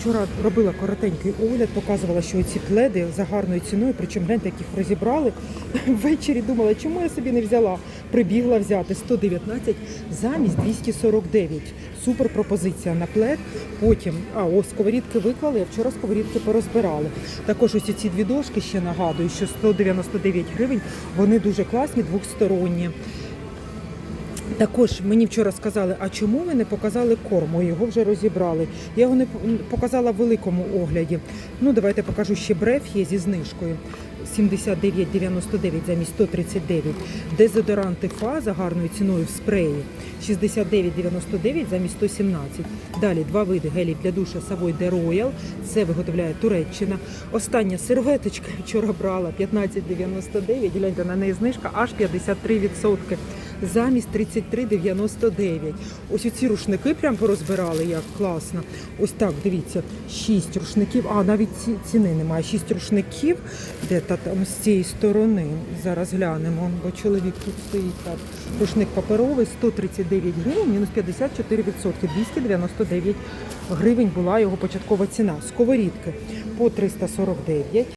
вчора робила коротенький огляд, показувала, що ці пледи за гарною ціною, причому гляньте, як їх розібрали. Ввечері думала, чому я собі не взяла. Прибігла взяти 119 замість 249. Супер пропозиція на плед. Потім, а ось сковорідки виклали, а вчора сковорідки порозбирали. Також ось ці дві дошки ще нагадую, що 199 гривень, вони дуже класні, двохсторонні. Також мені вчора сказали, а чому ви не показали корму? Його вже розібрали. Я його не показала в великому огляді. Ну, давайте покажу ще бреф є зі знижкою. 79,99 замість 139. Дезодоранти ФА за гарною ціною в спреї 69,99 замість 117. Далі два види гелів для душа Savoy de Royal. Це виготовляє Туреччина. Остання серветочка вчора брала 15,99. Гляньте на неї знижка аж 53% замість 33,99. Ось оці рушники прям порозбирали, як класно. Ось так, дивіться, 6 рушників, а навіть ці, ціни немає. 6 рушників, де та там з цієї сторони. Зараз глянемо, бо чоловік тут стоїть так. Рушник паперовий 139 гривень, мінус 54%, 299 гривень була його початкова ціна. Сковорідки по 349.